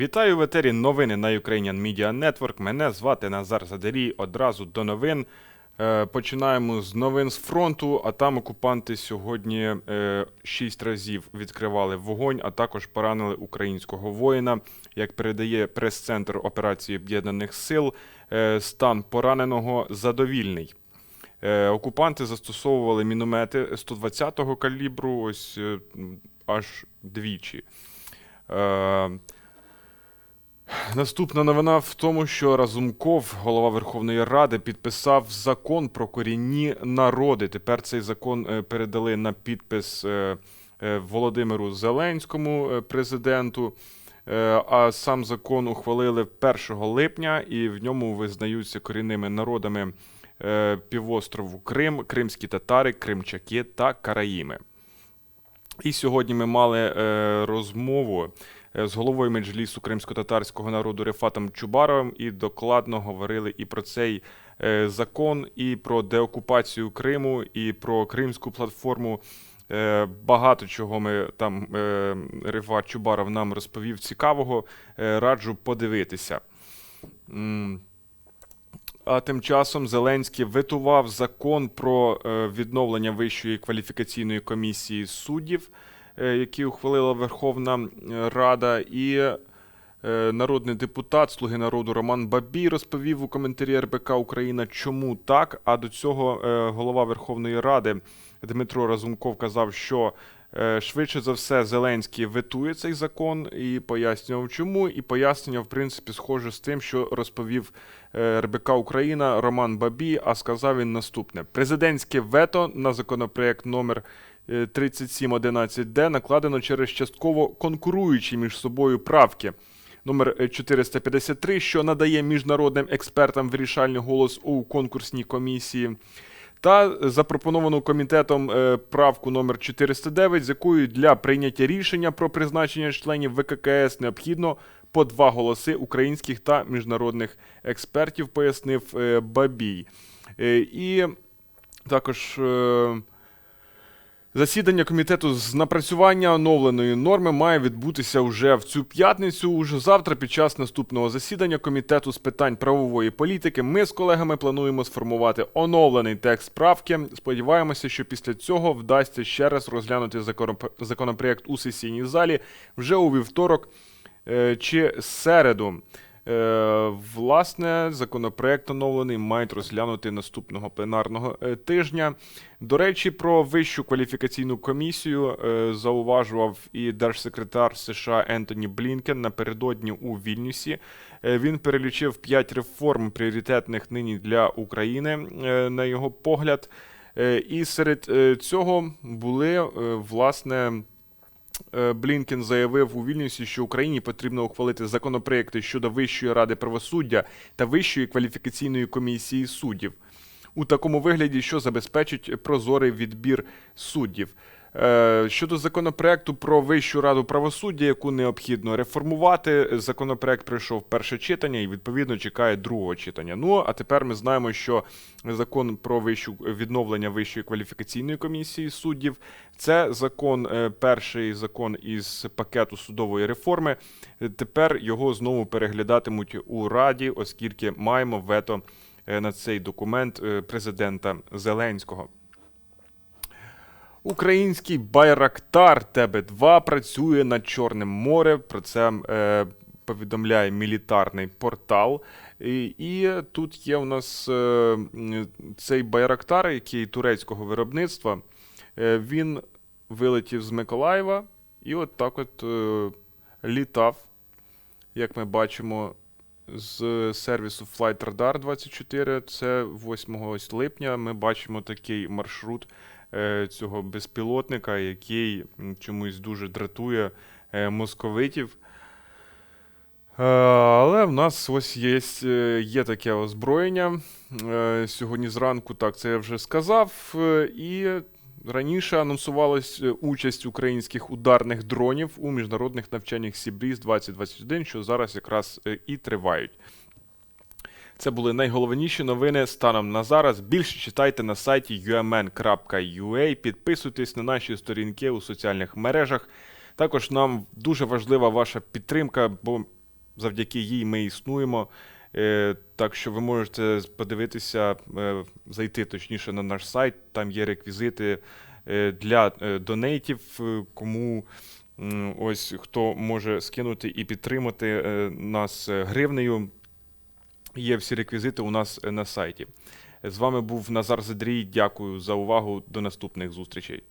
Вітаю в етері новини на Ukrainian Media Network. Мене звати Назар Задарій. Одразу до новин. Е, Починаємо з новин з фронту. А там окупанти сьогодні е, шість разів відкривали вогонь, а також поранили українського воїна. Як передає прес-центр операції Об'єднаних Сил, е, стан пораненого задовільний. Окупанти застосовували міномети 120-го калібру, ось аж двічі. Наступна новина в тому, що Разумков, голова Верховної Ради, підписав закон про корінні народи. Тепер цей закон е, передали на підпис е, е, Володимиру Зеленському, президенту. А сам закон ухвалили 1 липня, і в ньому визнаються корінними народами півострову Крим, кримські татари, кримчаки та караїми. І сьогодні ми мали розмову з головою меджлісу кримсько-татарського народу Рефатом Чубаровим і докладно говорили і про цей е, закон, і про деокупацію Криму, і про Кримську платформу. Е, Багато чого ми там е, Рефат Чубаров нам розповів цікавого. Е, Раджу подивитися. А тим часом Зеленський ветував закон про е, відновлення Вищої кваліфікаційної комісії суддів, е, який ухвалила Верховна е, Рада, і е, народний депутат Слуги народу Роман Бабій розповів у коментарі РБК Україна, чому так. А до цього голова Верховної Ради Дмитро Разумков казав, що швидше за все Зеленський ветує цей закон і пояснював, чому. І пояснення, в принципі, схоже з тим, що розповів РБК Україна Роман Бабій, а сказав він наступне: президентське вето на законопроект номер е, 3711Д накладено через частково конкуруючі між собою правки. Номер е, 453, що надає міжнародним експертам вирішальний голос у конкурсній комісії, та запропоновану комітетом е, правку номер 409, з якою для прийняття рішення про призначення членів ВККС необхідно по два голоси українських та міжнародних експертів, пояснив е, Бабій. Е, І також. Засідання комітету з напрацювання оновленої норми має відбутися вже в цю п'ятницю. Уже завтра, під час наступного засідання комітету з питань правової політики, ми з колегами плануємо сформувати оновлений текст правки. Сподіваємося, що після цього вдасться ще раз розглянути законоп- законопроект у сесійній залі вже у вівторок е, чи середу. Е, Власне, законопроект оновлений мають розглянути наступного пленарного е, тижня. До речі, про вищу кваліфікаційну комісію е, зауважував і держсекретар США Ентоні Блінкен напередодні у Вільнюсі. Він перелічив п'ять реформ пріоритетних нині для України, на його погляд. І серед цього були власне. Е, Блінкен заявив у Вільнюсі, що Україні потрібно ухвалити законопроекти щодо Вищої ради правосуддя та Вищої кваліфікаційної комісії суддів у такому вигляді, що забезпечить прозорий відбір суддів. Е, Щодо законопроекту про Вищу раду правосуддя, яку необхідно реформувати, законопроект пройшов перше читання і відповідно чекає другого читання. Ну а тепер ми знаємо, що закон про вищу відновлення Вищої кваліфікаційної комісії суддів це закон, е, перший закон із пакету судової реформи. Тепер його знову переглядатимуть у Раді, оскільки маємо вето е, на цей документ президента Зеленського. Український Байрактар ТБ2 працює над Чорним морем. Про це е, повідомляє мілітарний портал. І, і тут є у нас е, цей Байрактар, який турецького виробництва. Е, він вилетів з Миколаєва і от так от е, літав, як ми бачимо, з сервісу Flight Radar 24. Це 8 липня. Ми бачимо такий маршрут цього безпілотника, який чомусь дуже дратує е, московитів. Е, Але в нас ось є, е, є таке озброєння. Е, Сьогодні зранку, так, це я вже сказав. Е, І раніше анонсувалась е, участь українських ударних дронів у міжнародних навчаннях Сібріз 2021, що зараз якраз е, і тривають. Це були найголовніші новини станом на зараз. Більше читайте на сайті umn.ua, підписуйтесь на наші сторінки у соціальних мережах. Також нам дуже важлива ваша підтримка, бо Завдяки їй ми існуємо. Е, Так що ви можете подивитися, е, зайти точніше на наш сайт. Там є реквізити е, для донейтів, кому ось хто може скинути і підтримати нас гривнею. Є всі реквізити у нас е, на сайті. З вами був Назар Задрій. Дякую за увагу. До наступних зустрічей.